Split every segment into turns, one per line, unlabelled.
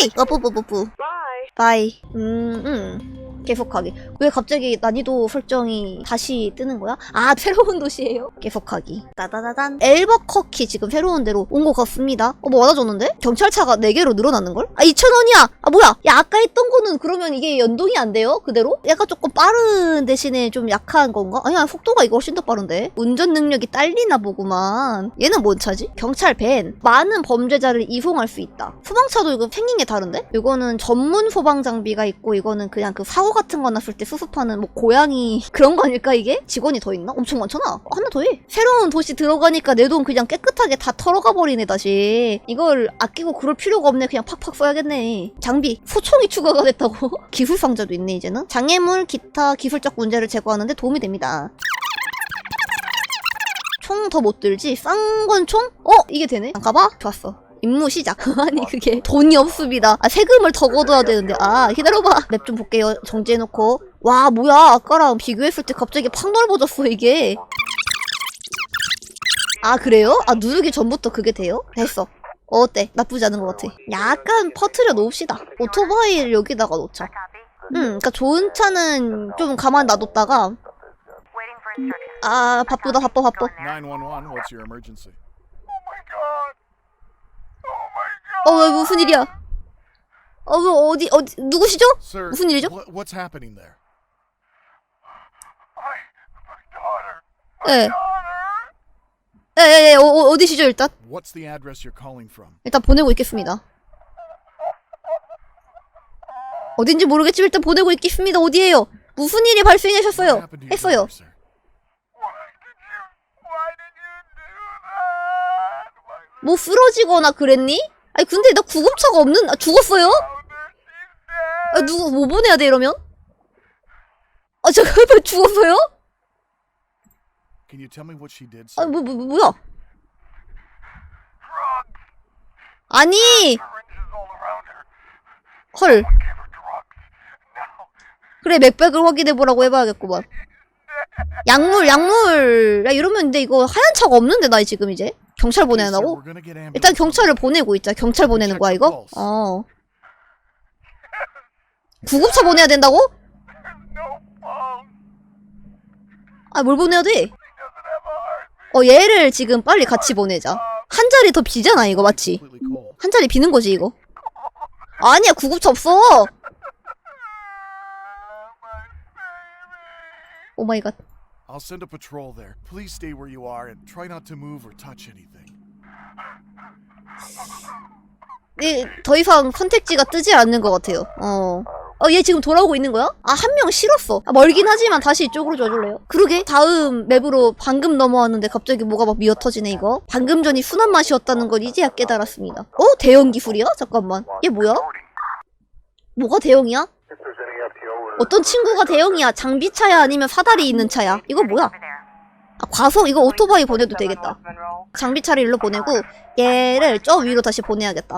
헤이! 어, 뿌뿌뿌뿌. 바이. 음, 음. 계속하기. 왜 갑자기 난이도 설정이 다시 뜨는 거야? 아, 새로운 도시예요? 계속하기. 따다다단. 엘버커키 지금 새로운 데로 온 것 같습니다. 어, 뭐 받아줬는데? 경찰차가 4개로 늘어났는걸? 아, 2,000원이야! 아, 뭐야! 야, 아까 했던 거는 그러면 이게 연동이 안 돼요? 그대로? 약간 조금 빠른 대신에 좀 약한 건가? 아니야, 속도가 이거 훨씬 더 빠른데? 운전 능력이 딸리나 보구만. 얘는 뭔 차지? 경찰 밴. 많은 범죄자를 이송할 수 있다. 소방차도 이거 생긴 게 다른데? 이거는 전문 소방 장비가 있고, 이거는 그냥 그 사고 같은 거 났을 때 수습하는 뭐 고양이 그런 거 아닐까 이게? 직원이 더 있나? 엄청 많잖아. 어, 하나 더 해. 새로운 도시 들어가니까 내 돈 그냥 깨끗하게 다 털어가 버리네 다시. 이걸 아끼고 그럴 필요가 없네. 그냥 팍팍 써야겠네. 장비 소총이 추가가 됐다고? 기술 상자도 있네 이제는. 장애물 기타 기술적 문제를 제거하는데 도움이 됩니다. 총 더 못 들지? 쌍권 총? 어? 이게 되네? 잠깐봐. 좋았어. 임무 시작. 아니 그게 돈이 없습니다. 아 세금을 더 걷어야 되는데 아 기다려봐. 맵 좀 볼게요. 정지해놓고. 와 뭐야 아까랑 비교했을 때 갑자기 팍 넓어졌어 이게. 아 그래요? 아 누르기 전부터 그게 돼요? 됐어. 어, 어때? 나쁘지 않은 것 같아. 약간 퍼트려 놓읍시다. 오토바이를 여기다가 놓자. 음, 그러니까 좋은 차는 좀 가만 놔뒀다가 아 바쁘다 바빠 바빠.
911, what's your emergency?
어, 왜 무슨 일이야? 어, 왜 어디 어디 누구시죠?
Sir,
무슨 일이죠?
what, what's happening there?
예. 예, 예, 예. 어, 어, 어디시죠, 일단?
What's the address you're calling from?
일단 보내고 있겠습니다. 어딘지 모르겠지만 일단 보내고 있겠습니다. 어디에요? 무슨 일이 발생하셨어요?
What happened to your
했어요.
daughter, sir?
뭐 쓰러지거나 그랬니? 아니 근데 나 구급차가 없는 아, 죽었어요? 아, 누구 뭐 보내야 돼 이러면? 아 잠깐만 죽었어요?
Can you tell me what she did,
아
sir?
뭐, 뭐 뭐, 뭐야? 아니 헐 그래 맥백을 확인해 보라고 해봐야겠구만 약물 약물 야 이러면 근데 이거 하얀 차가 없는데 나 지금 이제 경찰 보내나고? 일단 경찰을 보내고 있자. 경찰 보내는 거야 이거? 어. 구급차 보내야 된다고? 아 뭘 보내야 돼? 어 얘를 지금 빨리 같이 보내자. 한 자리 더 비잖아 이거 맞지? 한 자리 비는 거지 이거. 아니야 구급차 없어. 오 마이 갓.
I'll send a patrol there. Please stay where you are and try not to move or touch anything.
네, 더 이상 선택지가 뜨지 않는 것 같아요. 어. 어, 얘 지금 돌아오고 있는 거야? 아, 한 명 실었어. 아, 멀긴 하지만 다시 이쪽으로 줘줄래요? 그러게. 다음 맵으로 방금 넘어왔는데 갑자기 뭐가 막 미어 터지네, 이거. 방금 전이 순한 맛이었다는 걸 이제야 깨달았습니다. 어? 대형 기술이야? 잠깐만. 얘 뭐야? 뭐가 대형이야? 어떤 친구가 대형이야? 장비차야? 아니면 사다리 있는 차야? 이거 뭐야? 아, 과속? 이거 오토바이 보내도 되겠다. 장비차를 일로 보내고 얘를 저 위로 다시 보내야겠다.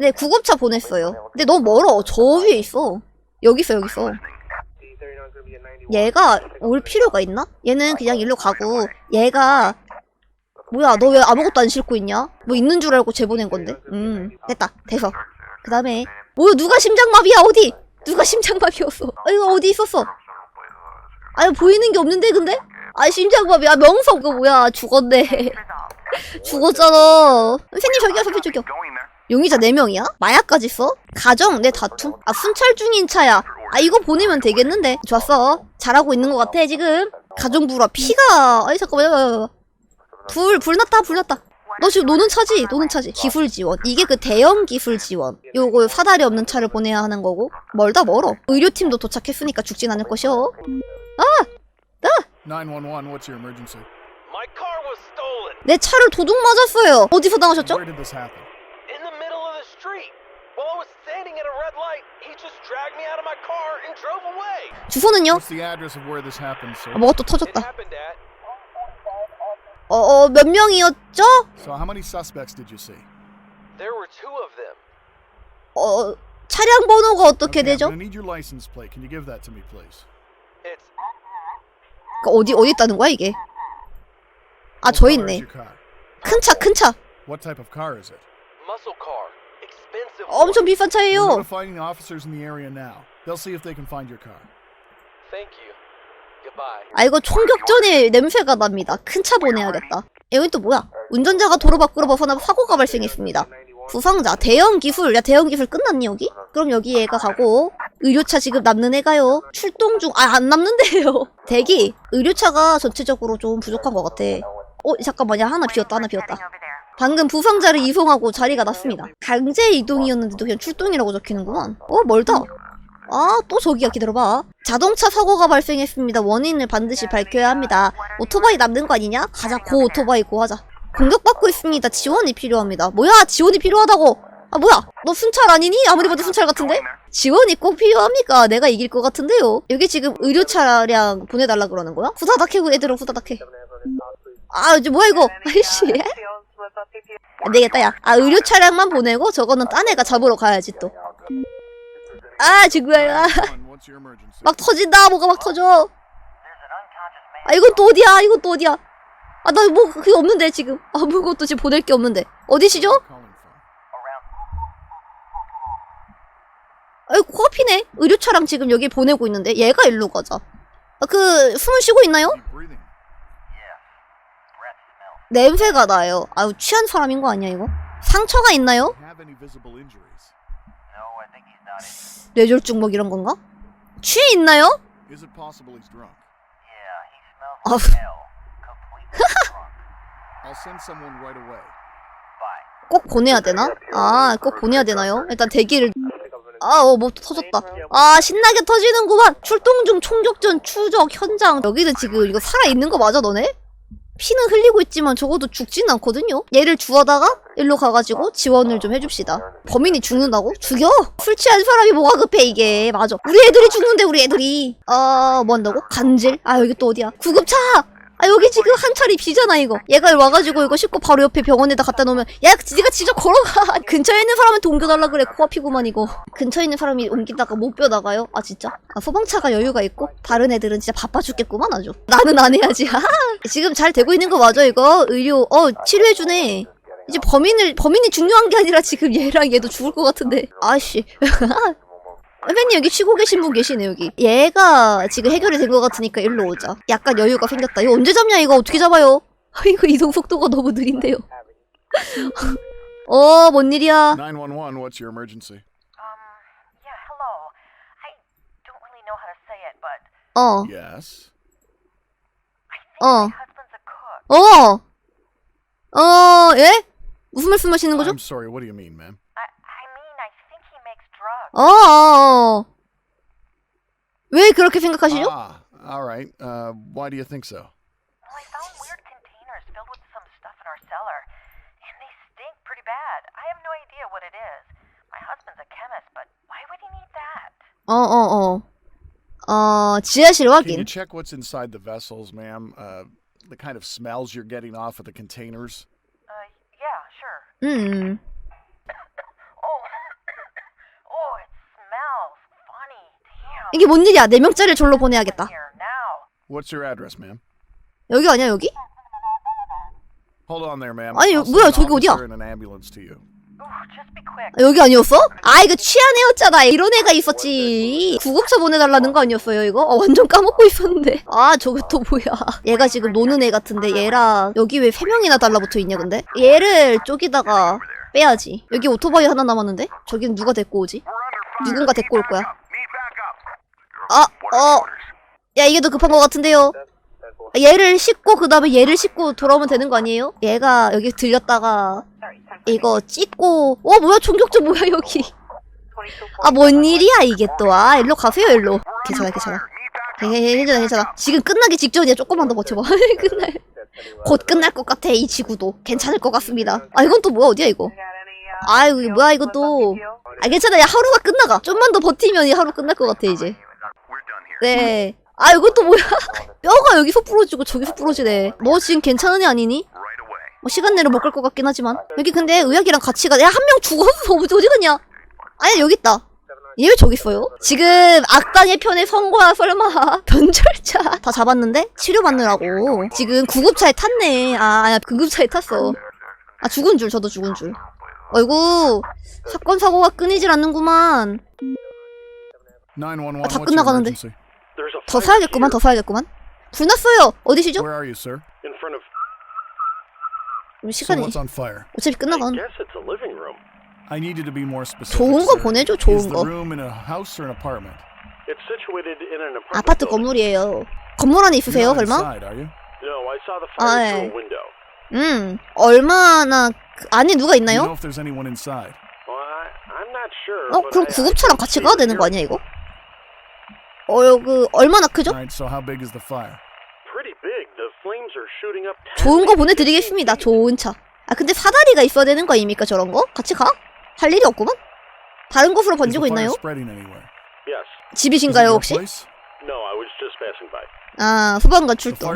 네, 구급차 보냈어요. 근데 너무 멀어. 저 위에 있어. 여기 있어, 여기 있어. 얘가 올 필요가 있나? 얘는 그냥 일로 가고 얘가 뭐야, 너 왜 아무것도 안 싣고 있냐? 뭐 있는 줄 알고 쟤 보낸 건데. 음, 됐다. 돼서. 그 다음에 뭐야, 누가 심장마비야? 어디? 누가 심장마비 였어? 아, 이거 어디 있었어? 아니, 보이는 게 없는데, 근데? 아, 심장마비. 아, 명성 그거 뭐야. 죽었네. 죽었잖아. 선생님, 저기요, 선생님, 저기요. 용의자 4명이야? 마약까지 써? 가정 내 다툼? 아 순찰 중인 차야 아 이거 보내면 되겠는데 좋았어 잘하고 있는 것 같아 지금 가정 불화 피가 아니 잠깐만 불 불 났다 불 났다 너 지금 노는 차지 노는 차지 기술 지원 이게 그 대형 기술 지원 요거 사다리 없는 차를 보내야 하는 거고 멀다 멀어 의료팀도 도착했으니까 죽진 않을 것이오
911, what's your emergency?
My car was stolen
내 차를 도둑 맞았어요 어디서 당하셨죠?
Where did this happen?
in the middle of the street. While I was standing at a red light, he just dragged me out of my car and drove away.
주소는요?
What's the address of where this happened, sir?
아, 뭐가 또
It
터졌다
happened at
어 어 몇 명이었죠?
So how many suspects did you see?
there were two of them.
어 차량 번호가 어떻게
Okay, I'm
되죠?
gonna need your license plate. Can you give that to me, please?
It's
그러니까 어디 어디 있다는 거야 이게? 아
What
저
color is
있네.
your car?
큰 차 큰 차.
What type of car is it?
muscle car, expensive. expensive.
엄청 비싼
We're
차예요.
notifying the officers in the area now. They'll see if they can find your car.
Thank you.
아 이거 총격전에 냄새가 납니다. 큰 차 보내야겠다. 여기 또 뭐야? 운전자가 도로 밖으로 벗어나 사고가 발생했습니다. 부상자 대형 기술 야 대형 기술 끝났니 여기? 그럼 여기 얘가 가고 의료차 지금 남는 애가요 출동 중 아 안 남는데요 대기 의료차가 전체적으로 좀 부족한 것 같아 어 잠깐만요 하나 비었다 하나 비었다 방금 부상자를 이송하고 자리가 났습니다 강제 이동이었는데도 그냥 출동이라고 적히는구만 어 멀다 아 또 저기야 기다려봐. 자동차 사고가 발생했습니다. 원인을 반드시 밝혀야 합니다. 오토바이 남는 거 아니냐? 가자 고 오토바이 고 하자. 공격받고 있습니다. 지원이 필요합니다. 뭐야 지원이 필요하다고. 아 뭐야 너 순찰 아니니? 아무리 봐도 순찰 같은데? 지원이 꼭 필요합니까? 내가 이길 것 같은데요. 여기 지금 의료 차량 보내달라 그러는 거야? 후다닥 해고 애들은 후다닥 해 아 이제 뭐야 이거? 아이씨. 안 되겠다 야 아 의료 차량만 보내고 저거는 딴 애가 잡으러 가야지 또 아 지구야.
911, what's your emergency?
막 터진다 뭐가 막 터져. 아 이건 또 어디야? 이건 또 어디야? 아 나 뭐 그게 없는데 지금. 아무것도 지금 보낼 게 없는데. 어디시죠? 아이 코앞이네. 의료차랑 지금 여기 보내고 있는데. 얘가 일로 가자. 아, 그 숨을 쉬고 있나요? 냄새가 나요. 아유 취한 사람인 거 아니야 이거? 상처가 있나요? 뇌졸중 뭐 이런 건가? 취해 있나요? 아. 꼭 보내야 되나? 아, 꼭 보내야 되나요? 일단 대기를. 아, 어, 뭐 터졌다. 아, 신나게 터지는구만. 출동 중 총격전 추적 현장. 여기는 지금 이거 살아 있는 거 맞아, 너네? 피는 흘리고 있지만 적어도 죽진 않거든요? 얘를 주워다가 일로 가가지고 지원을 좀 해줍시다. 범인이 죽는다고? 죽여! 술 취한 사람이 뭐가 급해, 이게. 맞아. 우리 애들이 죽는데, 우리 애들이. 아, 뭐 한다고? 간질? 아, 여기 또 어디야? 구급차! 아 여기 지금 한 차리 비잖아 이거. 얘가 와가지고 이거 싣고 바로 옆에 병원에다 갖다 놓으면 야 니가 직접 걸어가 근처에 있는 사람한테 옮겨달라 그래 코앞이구만 이거. 근처에 있는 사람이 옮기다가 못 뼈나가요? 아 진짜? 아 소방차가 여유가 있고 다른 애들은 진짜 바빠 죽겠구만 아주. 나는 안 해야지. 지금 잘 되고 있는 거 맞아 이거? 의료 어 치료해주네. 이제 범인을 범인이 중요한 게 아니라 지금 얘랑 얘도 죽을 것 같은데. 아씨 선배님 여기 쉬고 계신 분 계시네 여기 얘가 지금 해결이 된 것 같으니까 일로 오자 약간 여유가 생겼다 이거 언제 잡냐 이거 어떻게 잡아요 이거 이동 속도가 너무 느린데요 어 뭔 일이야
911, what's your emergency?
Um, yeah, hello. I don't really know how to say it, but
어
Yes.
I think
어.
my husband's a cook.
어, 어, 예? 무슨 말씀 하시는 거죠?
I'm sorry, what do you mean, ma'am?
어, 어, 어. 왜 그렇게 생각하시죠?
Ah, all right. Uh, why do you think so?
Well, I found weird containers filled with some stuff in our cellar, and they stink pretty bad. I have no idea what it is. My husband's a chemist, but why would he need that?
어, 어, 어. 어, 지하실
Can you
확인.
check what's inside the vessels, ma'am? Uh, the kind of smells you're getting off of the containers?
Uh, yeah, sure.
음,
Oh,
이게 뭔 일이야? 네 명짜리를 절로 보내야겠다.
What's your address, ma'am?
여기 아니야, 여기?
Hold on there, ma'am.
아니,
I'll
뭐야,
an
저기 어디야?
officer and an ambulance to you.
Ooh, just be quick.
아, 여기 아니었어? 아, 이거 취한 애였잖아. 이런 애가 있었지. 구급차 보내달라는 거 아니었어요, 이거? 어, 완전 까먹고 있었는데. 아, 저거 또 뭐야. 얘가 지금 노는 애 같은데, 얘랑, 여기 왜 세 명이나 달라붙어 있냐, 근데? 얘를 쪼기다가 빼야지. 여기 오토바이 하나 남았는데? 저긴 누가 데리고 오지? 누군가 데리고 올 거야. 아, 어. 야, 이게 더 급한 것 같은데요? 얘를 싣고, 그 다음에 얘를 싣고 돌아오면 되는 거 아니에요? 얘가 여기 들렸다가, 이거 찍고 어 뭐야 총격전 뭐야 여기? 아 뭔 일이야 이게 또. 아 일로 가세요 일로. 괜찮아 괜찮아. 괜찮아 괜찮아. 지금 끝나기 직전이야. 조금만 더 버텨봐. 끝날. 곧 끝날 것 같아 이 지구도. 괜찮을 것 같습니다. 아 이건 또 뭐야 어디야 이거? 이거 뭐야 이거 또아 괜찮아. 야 하루가 끝나가. 좀만 더 버티면 이 하루 끝날 것 같아 이제 네 아 이건 또 뭐야 뼈가 여기서 부러지고 저기서 부러지네 너 지금 괜찮은 애 아니니? 뭐 시간 내로 못 갈 것 같긴 하지만 여기 근데 의학이랑 같이 가. 야한 명 죽었어. 어디 어디 갔냐? 아니 여기 있다. 얘 왜 저기 있어요? 지금 악당의 편에 선 거야 설마 변절자 다 잡았는데 치료받느라고 지금 구급차에 탔네 아 아니야 구급차에 탔어 아 죽은 줄 저도 죽은 줄 아이고 사건 사고가 끊이질 않는구만
911,
아, 다 끝나가는데. 더 사야겠구만 더 사야겠구만 불 났어요 어디시죠?
Where are you, sir?
in front of.
우리
So
시간이
what's on fire?
어차피
I
끝나간
guess it's a living room.
I need you to be more specific.
좋은 거
sir.
보내줘, 좋은 거.
room in a house or an apartment?
It's situated in an apartment.
아파트
building.
건물이에요 건물 안에
You're
있으세요
not
설마?
inside, are you?
No, I saw the
아, 예.
through a window.
음 얼마나 그 안에 누가
Do you know
있나요?
if there's anyone inside?
Well, I, I'm not sure.
어
but
그럼
I-
구급차랑 같이 가야 되는 거. 아니야 이거? 어그 얼마나 크죠?
All right, so how big is the fire?
Pretty big. The flames are shooting up. 10
좋은 거 보내드리겠습니다
15 feet.
좋은 차 아 근데 사다리가 있어야 되는 거 아닙니까 저런 거? 같이 가? 할 일이 없구만? 다른 곳으로 번지고
fire
있나요? 집이신가요 혹시? 아 소방관
The
출동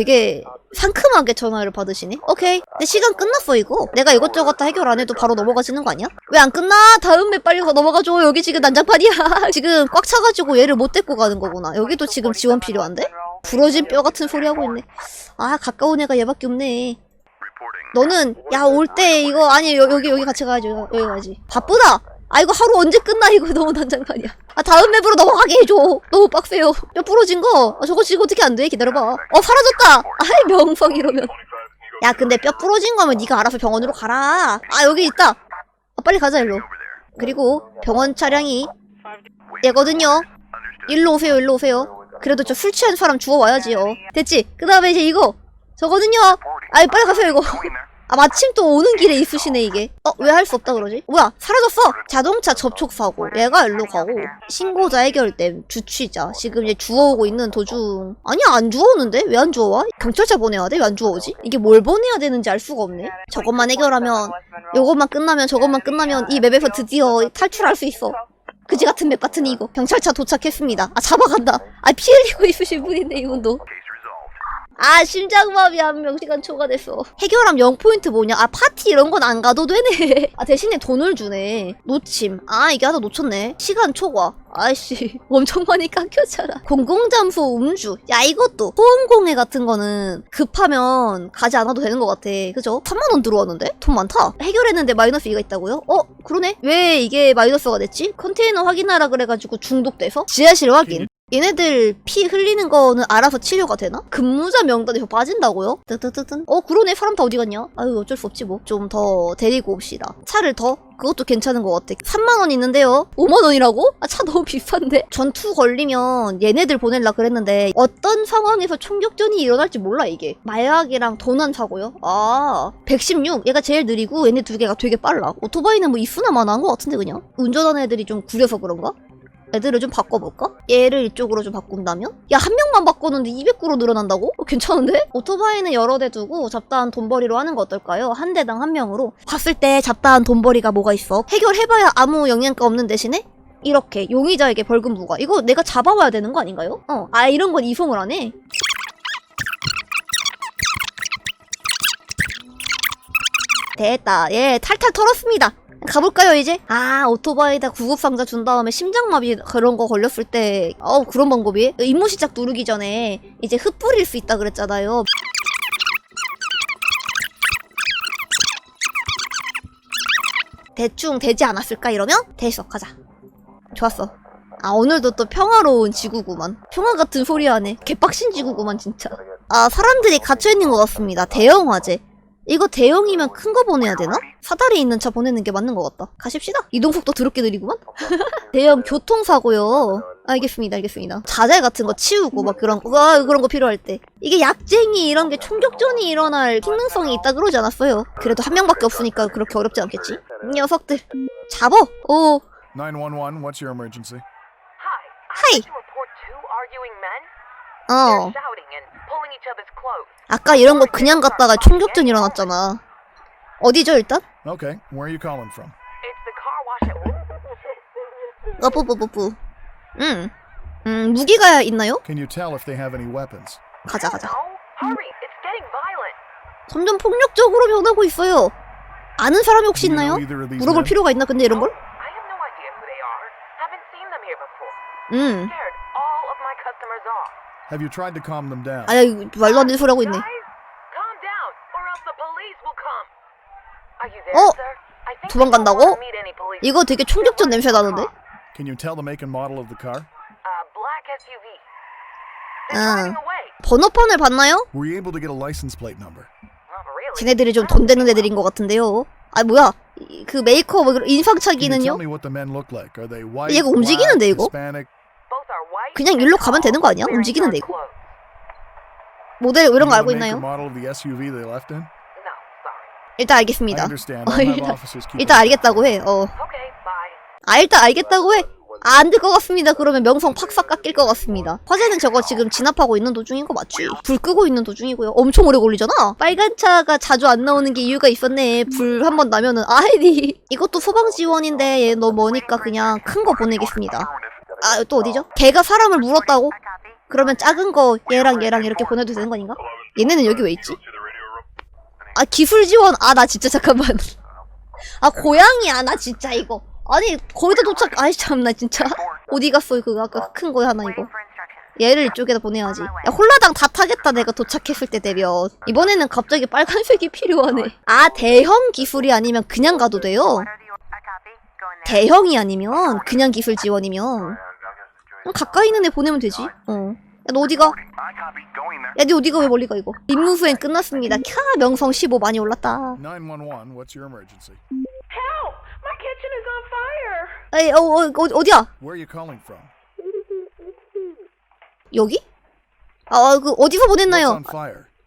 되게 상큼하게 전화를 받으시네. 오케이. 근데 시간 끝났어 이거. 내가 이것저것 다 해결 안 해도 바로 넘어가지는 거 아니야? 왜 안 끝나? 다음에 빨리 가- 넘어가줘. 여기 지금 난장판이야. 지금 꽉 차가지고 얘를 못 데리고 가는 거구나. 여기도 지금 지원 필요한데? 부러진 뼈 같은 소리 하고 있네. 아 가까운 애가 얘밖에 없네. 너는 야 올 때 이거 아니 여, 여기 여기 같이 가야지 여기 가야지. 바쁘다. 아 이거 하루 언제 끝나 이거 너무 난장판이야. 아 다음 맵으로 넘어가게 해줘. 너무 빡세요. 뼈 부러진 거. 아, 저거 지금 어떻게 안 돼? 기다려봐. 어 사라졌다. 아이 명성 이러면. 야 근데 뼈 부러진 거면 네가 알아서 병원으로 가라. 아 여기 있다. 아, 빨리 가자 일로. 그리고 병원 차량이 얘거든요. 일로 오세요 일로 오세요. 그래도 저 술 취한 사람 주워 와야지요. 됐지? 그 다음에 이제 이거 저거든요. 아이 빨리 가세요 이거. 아 마침 또 오는 길에 있으시네 이게. 어 왜 할 수 없다 그러지? 뭐야 사라졌어. 자동차 접촉 사고. 얘가 일로 가고 신고자 해결됨 주취자 지금 이제 주워오고 있는 도중. 아니야 안 주워오는데 왜 안 주워와? 경찰차 보내야 돼? 왜 안 주워오지? 이게 뭘 보내야 되는지 알 수가 없네. 저것만 해결하면 요것만 끝나면 저것만 끝나면 이 맵에서 드디어 탈출할 수 있어. 그지 같은 맵 같은 이거. 경찰차 도착했습니다. 아 잡아간다. 아 피 흘리고 있으신 분인데 이분도. 아 심장마비 한 명 시간 초과됐어 해결함 0포인트 뭐냐? 아 파티 이런 건 안 가도 되네. 아 대신에 돈을 주네. 놓침. 아 이게 하나 놓쳤네. 시간 초과. 아이씨 엄청 많이 깎였잖아 공공잠수 음주. 야 이것도 소음공해 같은 거는 급하면 가지 않아도 되는 것 같아. 그죠? 3만원 들어왔는데? 돈 많다. 해결했는데 마이너스 2가 있다고요? 어? 그러네. 왜 이게 마이너스가 됐지? 컨테이너 확인하라 그래가지고 중독돼서? 지하실 확인 얘네들 피 흘리는 거는 알아서 치료가 되나? 근무자 명단에서 빠진다고요? 뜨뜨뜨뜬. 어 그러네 사람 다 어디 갔냐? 아유 어쩔 수 없지 뭐. 좀 더 데리고 옵시다. 차를 더? 그것도 괜찮은 것 같아. 3만 원 있는데요. 5만 원이라고? 아 차 너무 비싼데. 전투 걸리면 얘네들 보낼라 그랬는데 어떤 상황에서 총격전이 일어날지 몰라 이게. 마약이랑 도난 사고요. 아 116. 얘가 제일 느리고 얘네 두 개가 되게 빨라. 오토바이는 뭐 이수나 만한 것 같은데 그냥. 운전하는 애들이 좀 구려서 그런가? 애들을 좀 바꿔볼까? 얘를 이쪽으로 좀 바꾼다면? 야, 한 명만 바꾸는데 200구로 늘어난다고? 어, 괜찮은데? 오토바이는 여러 대 두고 잡다한 돈벌이로 하는 거 어떨까요? 한 대당 한 명으로. 봤을 때 잡다한 돈벌이가 뭐가 있어? 해결해봐야 아무 영향가 없는 대신에? 이렇게 용의자에게 벌금 부과. 이거 내가 잡아와야 되는 거 아닌가요? 어. 아, 이런 건 이송을 안 해. 됐다. 예, 탈탈 털었습니다. 가볼까요 이제? 아 오토바이다 구급상자 준 다음에 심장마비 그런 거 걸렸을 때 어 그런 방법이? 임무 시작 누르기 전에 이제 흩 뿌릴 수 있다 그랬잖아요. 대충 되지 않았을까 이러면? 됐어 가자. 좋았어. 아 오늘도 또 평화로운 지구구만. 평화 같은 소리 하네. 개빡신 지구구만 진짜. 아 사람들이 갇혀있는 것 같습니다. 대형 화재 이거 대형이면 큰 거 보내야 되나? 사다리 있는 차 보내는 게 맞는 것 같다. 가십시다. 이동속도 더럽게 느리구만? 대형 교통사고요. 알겠습니다, 알겠습니다. 자재 같은 거 치우고 막 그런 거, 와, 그런 거 필요할 때. 이게 약쟁이 이런 게 총격전이 일어날 기능성이 있다 그러지 않았어요. 그래도 한 명밖에 없으니까 그렇게 어렵지 않겠지? 이 녀석들. 잡어! 오,
911, what's your emergency?
Hi.
Hi. 어. 아까 이런 거 그냥 갔다가 총격전 일어났잖아. 어디죠, 일단?
Okay, where are you calling from?
It's the car wash at
어, 뿌뿌뿌뿌. 음. 음, 무기가 있나요?
Can you tell if they have any weapons?
가자, 가자. 점점 폭력적으로 변하고 있어요. 아는 사람이 혹시 있나요? 물어볼? 필요가 있나 근데 이런 걸?
I Have
you tried to calm them down?
아야 이거 말도 안 되는 소리 하고 있네.
Calm down, or else the police will come.
어? 도망간다고? 이거 되게 총격전 냄새 나는데?
Can you tell the make and model of the car?
black SUV.
응. 번호판을 봤나요?
Were you able to get a license plate number?
Not really.
쟤네들이 좀 돈 되는 애들인 것 같은데요. 아 뭐야? 이- 그 메이커 뭐 이런
Can you tell
인상착의는요?
me what the men look like? Are they white,
얘가
black,
움직이는데, 이거?
Hispanic?
그냥 일로 가면 되는 거 아니야? 움직이는데 이거? 모델 이런 거 알고 있나요? 일단 알겠습니다. 어, 일단, 일단. 알겠다고 해. 어. 아 일단 알겠다고 해. 아, 안될 것 같습니다. 그러면 명성 팍팍 깎일 것 같습니다. 화재는 저거 지금 진압하고 있는 도중인 거 맞지? 불 끄고 있는 도중이고요. 엄청 오래 걸리잖아. 빨간 차가 자주 안 나오는 게 이유가 있었네. 불 한 번 나면은 아이디 이것도 소방 지원인데 얘 너무 머니까 그냥 큰 거 보내겠습니다. 아 또 어디죠? 걔가 사람을 물었다고? 그러면 작은 거 얘랑 얘랑 이렇게 보내도 되는 거 아닌가? 얘네는 여기 왜 있지? 아 기술 지원? 아 나 진짜 잠깐만. 아 고양이야 나 진짜 이거. 아니 거의 다 도착 아이 참나 진짜. 어디 갔어 그 아까 큰 거 하나 이거. 얘를 이쪽에다 보내야지. 야 홀라당 다 타겠다 내가 도착했을 때 되면. 이번에는 갑자기 빨간색이 필요하네. 아 대형 기술이 아니면 그냥 가도 돼요 대형이 아니면 그냥 기술 지원이면 그럼 가까이 있는 애 보내면 되지 어 야 너 어디가 야 니 어디가 왜 멀리 가 이거 임무 수행 끝났습니다 캬 명성 15 많이 올랐다
911, what's your emergency?
Help! My kitchen is on fire.
에이 어, 어, 어 어디야? 여기? 아, 그 어디서 보냈나요?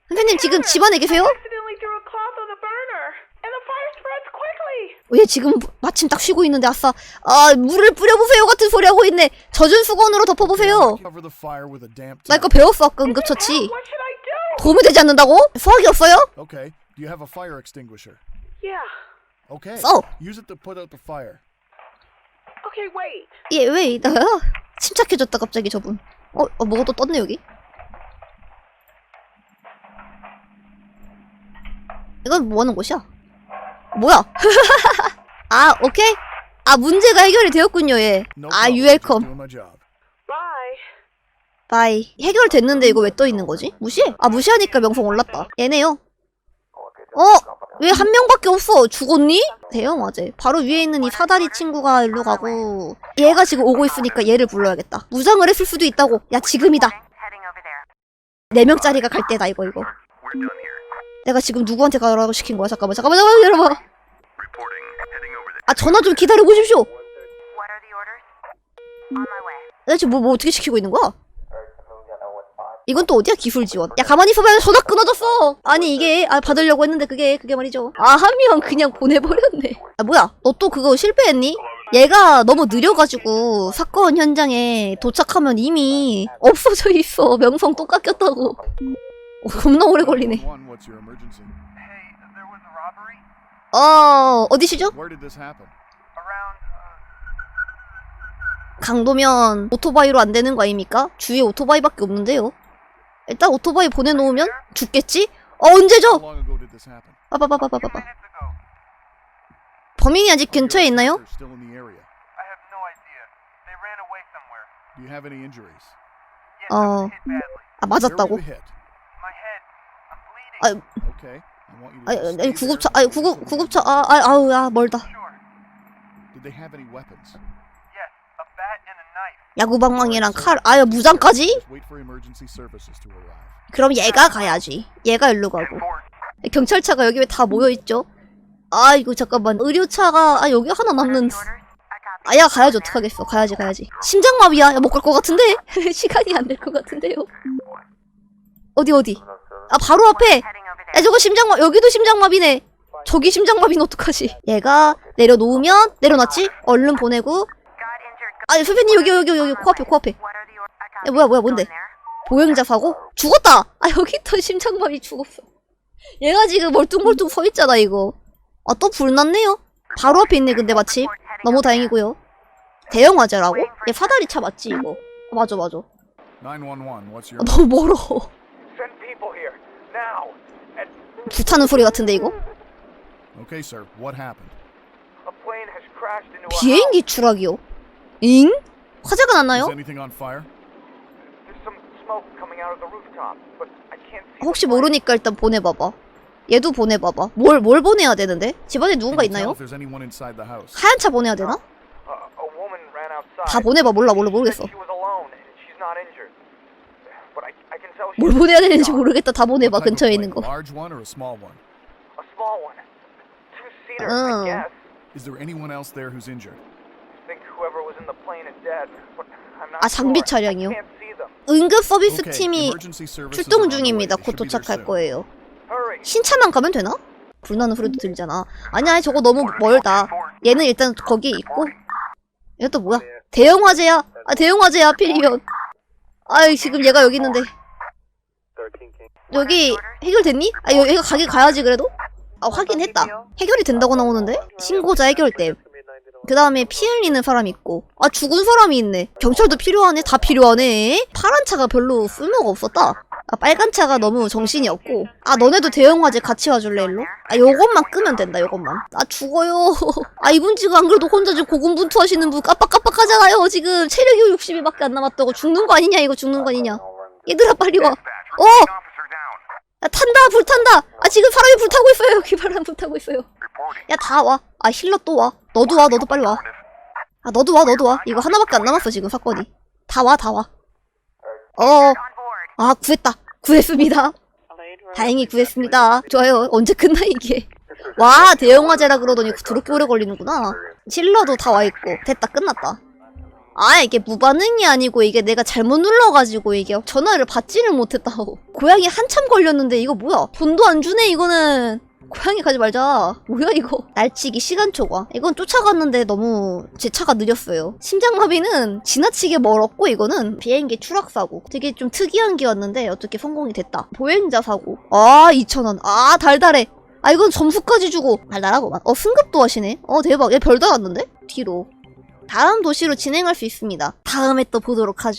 선생님 지금 집안에 계세요?
accidentally threw a cloth on the burner, and the fire spreads quickly.
어, 얘 지금 마침 딱 쉬고 있는데 아싸 아 물을 뿌려보세요 같은 소리 하고 있네 젖은 수건으로 덮어보세요 나 이거. 배웠어 응급처치? 도움이 되지 않는다고? 수학이 없어요?
Okay. Do you have a fire extinguisher?
Yeah.
Okay.
써.
Use it to put out the fire.
Okay, wait.
얘왜 이따가 침착해졌다 갑자기 저분 어, 어 뭐가 또 떴네 여기 이건 뭐 하는 곳이야? 뭐야? 아 오케이 아 문제가 해결이 되었군요 얘 아 유웰컴. 바이 해결됐는데 이거 왜 떠 있는 거지? 무시해? 아 무시하니까 명성 올랐다 얘네요 어? 왜 한 명밖에 없어? 죽었니? 대형 화재 바로 위에 있는 이 사다리 친구가 일로 가고 얘가 지금 오고 있으니까 얘를 불러야겠다 무장을 했을 수도 있다고 야 지금이다. 네 명짜리가 갈 때다 이거 이거 내가 지금 누구한테 가라고 시킨 거야 잠깐만 잠깐만 잠깐만 여러분 아 전화 좀 기다려 보십시오. 나 지금 뭐, 뭐 어떻게 시키고 있는 거야? 이건 또 어디야 기술 지원? 야 가만히 있어봐 전화 끊어졌어. 아니 이게 아 받으려고 했는데 그게 그게 말이죠. 아 한 명 그냥 보내버렸네. 아 뭐야? 너 또 그거 실패했니? 얘가 너무 느려가지고 사건 현장에 도착하면 이미 없어져 있어. 명성 또 깎였다고. 어, 겁나 오래 걸리네.
911, what's your emergency?
Hey, there was a robbery
어 어디시죠?
Uh,
강도면 오토바이로 안 되는 거 아닙니까? 주위에 오토바이밖에 없는데요. 일단 오토바이 보내놓으면 죽겠지? 어 언제죠?
How long ago did this happen?
빠바바바바바.
minutes ago.
범인이 아직 근처에 있나요? 어. 아 맞았다고?
were you hit?
My head. I'm bleeding.
아,
Okay. I want you to
아니, 아니
stay
구급차, 아니
until
구급
we
구급차, 아, 아, 아우, 야 멀다.
Sure.
Did they have any weapons?
Yes, a bat and a knife.
야구방망이랑 칼, 아야 무장까지?
Just wait for emergency services to arrive.
그럼 얘가 가야지. 얘가 일로 가고. 경찰차가 여기 왜 다 모여 있죠? 아 이거 잠깐만 의료차가 아 여기 하나 남는. 아 야 가야지 어떡하겠어. 가야지 가야지. 심장마비야. 야, 못 갈 것 같은데? 시간이 안 될 것 같은데요. 어디 어디? 아 바로 앞에. 야 저거 심장마 여기도 심장마비네. 저기 심장마비는 어떡하지? 얘가 내려놓으면 내려놨지? 얼른 보내고. 아 선배님 여기 여기 여기 코앞에 코앞에. 야. 뭐야 뭐야 뭔데? 보행자 사고? 죽었다! 아 여기 또 심장마비 죽었어. 얘가 지금 멀뚱멀뚱 서 있잖아 이거. 아 또 불났네요. 바로 앞에 있네 근데 마침. 너무 다행이고요. 대형 화재라고? 얘 사다리 차 맞지 이거? 아, 맞아 맞아.
911, what's your
아, 너무 멀어.
Send people here now.
불타는 소리 같은데 이거?
Okay, sir. What happened?
a plane has crashed into a
비행기 추락이요. 잉? 화재가
Is
났나요?
anything on fire?
house. There's some smoke coming out of the rooftop, but I can't see.
혹시 모르니까 일단 보내봐봐. 얘도 보내봐봐. 뭘, 뭘 보내야 되는데? 집안에 누군가
you tell
있나요?
if there's anyone inside the house?
하얀 차 보내야 되나?
A, a woman ran outside.
다 보내봐. 몰라, 몰라, 모르겠어.
She was alone and she's not injured. But I, I can tell
뭘 보내야 되는지. 모르겠다. 다 보내봐.
Type of
근처에? 있는 거. Oh.
Not
아, 장비. 차량이요? 응급 서비스 팀이 출동 중입니다. 곧 도착할. 거예요. 신차만 가면 되나? 불나는 소리도 들리잖아. 아니, 아니, 저거 너무 멀다. 얘는 일단 거기에 있고. 이것도 뭐야? 대형 화재야. 아, 대형 화재야, 하필이면. 아이, 지금 얘가 여기 있는데. 여기 해결됐니? 아, 여- 얘가 가게 가야지, 그래도? 아, 확인했다. 해결이 된다고 나오는데? 신고자 해결됨. 그 다음에 피 흘리는 사람이 있고. 아, 죽은 사람이 있네. 경찰도 필요하네? 다 필요하네? 파란 차가 별로 쓸모가 없었다. 아, 빨간 차가 너무 정신이 없고. 아, 너네도 대형 화재 같이 와줄래, 일로? 아, 요것만 끄면 된다, 요것만. 아, 죽어요. 아, 이분 지금 안 그래도 혼자 지금 고군분투 하시는 분 깜빡깜빡 하잖아요. 지금 체력이 60일밖에 안 남았다고. 죽는 거 아니냐, 이거 죽는 거 아니냐. 얘들아, 빨리 와. 어! 야, 탄다, 불탄다! 아, 지금 사람이 불타고 있어요. 여기 사람 불타고 있어요. 야, 다 와. 아, 힐러 또 와. 너도 와, 너도 빨리 와. 아, 너도 와, 너도 와. 이거 하나밖에 안 남았어, 지금 사건이. 다 와, 다 와. 어,
On board.
아, 구했다. 구했습니다. 다행히 구했습니다. 좋아요. 언제 끝나, 이게. 와, 대형 화재라 그러더니 그렇게 오래 걸리는구나. 힐러도 다 와 있고. 됐다, 끝났다. 아, 이게 무반응이 아니고 이게 내가 잘못 눌러가지고 이게 전화를 받지를 못했다고. 고양이 한참 걸렸는데 이거 뭐야? 돈도 안 주네, 이거는. 고양이 가지 말자. 뭐야, 이거. 날치기 시간 초과. 이건 쫓아갔는데 너무 제 차가 느렸어요. 심장마비는 지나치게 멀었고, 이거는 비행기 추락 사고. 되게 좀 특이한 게였는데 어떻게 성공이 됐다. 보행자 사고. 아, 2,000원. 아, 달달해. 아, 이건 점수까지 주고. 달달하고만. 어, 승급도 하시네. 어, 대박. 얘 별 달았는데? 뒤로. 다음 도시로 진행할 수 있습니다. 다음에 또 보도록 하죠.